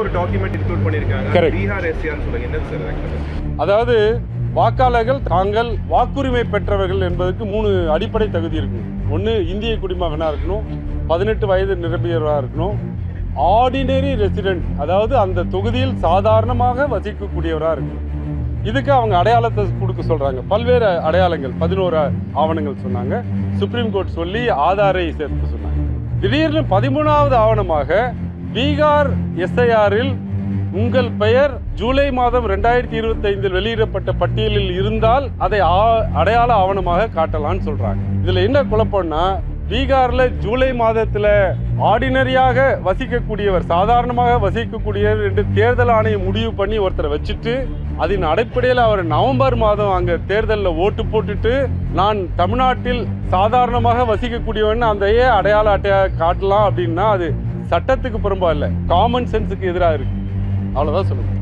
ஒரு document include பண்ணிருக்காங்க. Correct. Bihar SCR சொல்லுங்க என்ன சார் actually? அதாவது வாக்காளர்கள் தாங்கள் வாக்குரிமை பெற்றவர்கள் என்பதற்கு மூணு அடிப்படை தகுதி இருக்கு. ஒன்று இந்திய குடிமகனாக இருக்கணும். பதினெட்டு வயது நிரம்பியவராக இருக்கணும். ஆர்டினரி ரெசிடென்ட் அதாவது அந்த தொகுதியில் சாதாரணமாக வசிக்கக்கூடியவராக இருக்கணும். இதுக்கு அவங்க அடையாளத்தை கொடுக்க சொல்கிறாங்க பல்வேறு அடையாளங்கள் பதினோரு ஆவணங்கள் சொன்னாங்க. சுப்ரீம் கோர்ட் சொல்லி ஆதாரை சேர்த்து சொன்னாங்க. திடீர்னு பதிமூணாவது ஆவணமாக பீகார் எஸ்ஐஆரில் உங்கள் பெயர் ஜூலை மாதம் ரெண்டாயிரத்தி இருபத்தைந்தில் வெளியிடப்பட்ட பட்டியலில் இருந்தால் அதை ஆ- அடையாள ஆவணமாக காட்டலாம்னு சொல்றாங்க. இதுல என்ன குழப்பம்னா பீகார்ல ஜூலை மாதத்துல ஆர்டினரியாக வசிக்கக்கூடியவர் சாதாரணமாக வசிக்கக்கூடியவர் என்று தேர்தல் ஆணையம் முடிவு பண்ணி ஒருத்தரை வச்சுட்டு அதன் அடிப்படையில் அவர் நவம்பர் மாதம் அங்க தேர்தலில் ஓட்டு போட்டுட்டு நான் தமிழ்நாட்டில் சாதாரணமாக வசிக்கக்கூடியவன் அந்த அடையாள அட்டையாக காட்டலாம் அப்படின்னா அது சட்டத்துக்கு புறம்பா இல்லை காமன் சென்ஸுக்கு எதிராக இருக்கு. அவ்வளோதான் சொல்லுங்கள்